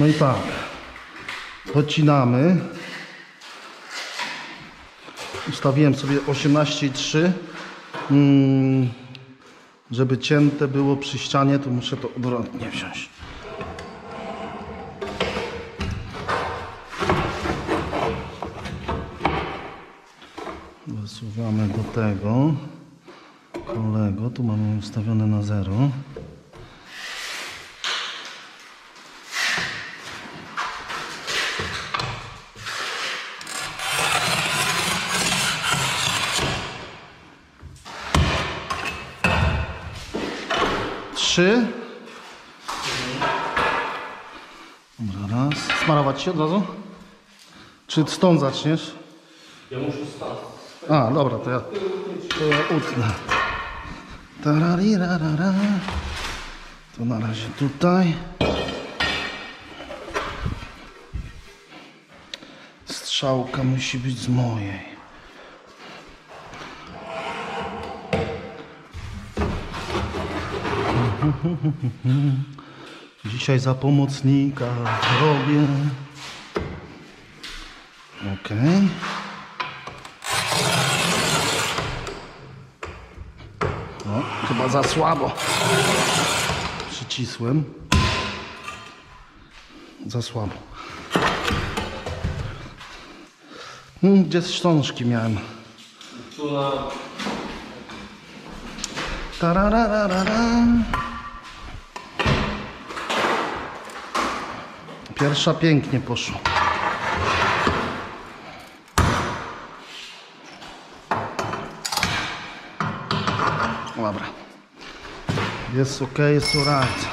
No i tak. Podcinamy. Ustawiłem sobie 18,3. Mm, żeby cięte było przy ścianie, to muszę to odwrotnie wziąć. Wysuwamy do tego kolego. Tu mamy ustawione na 0. Trzy. Dobra, raz. Smarować się od razu? Czy stąd zaczniesz? Ja muszę stać. A, dobra, to ja, to ja utnę. Tararirarara. To na razie tutaj. Strzałka musi być z mojej. Dzisiaj za pomocnika robię. Okej. No, chyba za słabo. Przycisłem. Za słabo. Hmm, Gdzie wstążki miałem? Tu na... Tarararara. Pierwsza pięknie poszła. Dobra. Jest ok, jest alright.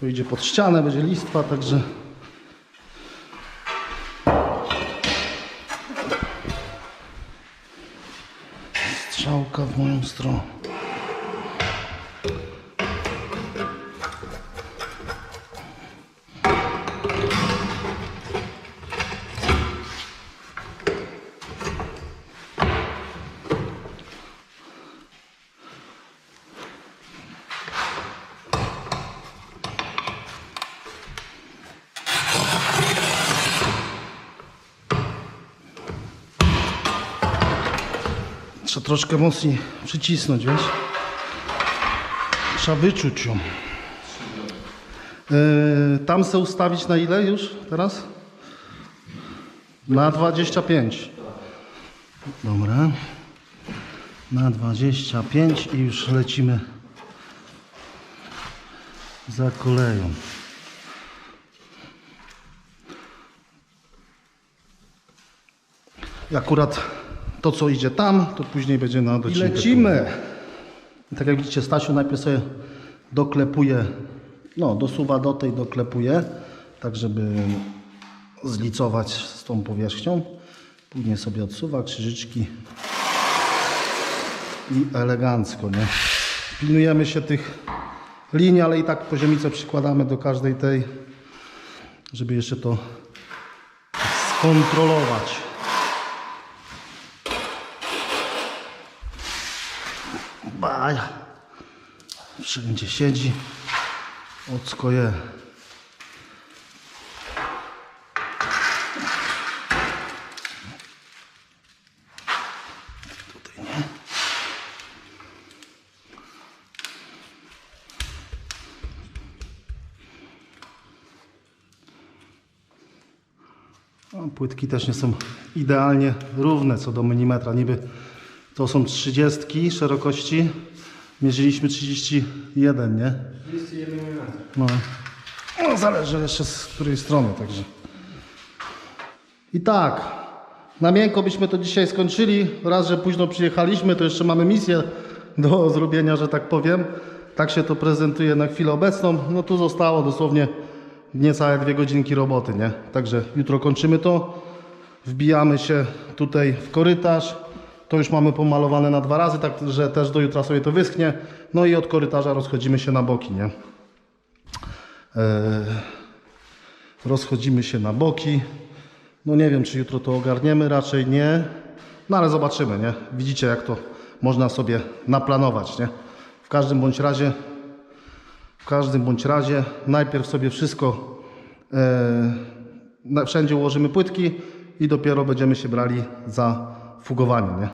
To idzie pod ścianę, będzie listwa, także strzałka w moją stronę. Trzeba troszkę mocniej przycisnąć, wiesz? Trzeba wyczuć ją. Yy, tam chcę ustawić na ile już teraz? Na 25. Dobra. Na 25 i już lecimy za koleją. Akurat to, co idzie tam, to później będzie na docinkę. I lecimy! I tak jak widzicie, Stasiu najpierw sobie doklepuje, no dosuwa do tej, doklepuje, tak żeby zlicować z tą powierzchnią. Później sobie odsuwa krzyżyczki i elegancko, nie? Pilnujemy się tych linii, ale i tak poziomicę przykładamy do każdej tej, żeby jeszcze to skontrolować. Baja. Wszędzie siedzi. Ocko. Tutaj nie. No, płytki też nie są idealnie równe co do milimetra. Niby to są 30 szerokości. Mierzyliśmy 31, nie? 31 mm. No. no zależy jeszcze z której strony, także. I tak, na miękko byśmy to dzisiaj skończyli. Raz, że późno przyjechaliśmy, to jeszcze mamy misję do zrobienia, że tak powiem. Tak się to prezentuje na chwilę obecną. No tu zostało dosłownie niecałe dwie godzinki roboty, nie? Także jutro kończymy to. Wbijamy się tutaj w korytarz. To już mamy pomalowane na dwa razy, tak że też do jutra sobie to wyschnie. No i od korytarza rozchodzimy się na boki, nie? E, rozchodzimy się na boki. No nie wiem, czy jutro to ogarniemy, raczej nie. No ale zobaczymy, nie? Widzicie, jak to można sobie naplanować, nie? W każdym bądź razie W każdym bądź razie najpierw sobie wszystko na, wszędzie ułożymy płytki i dopiero będziemy się brali za fugowanie, nie?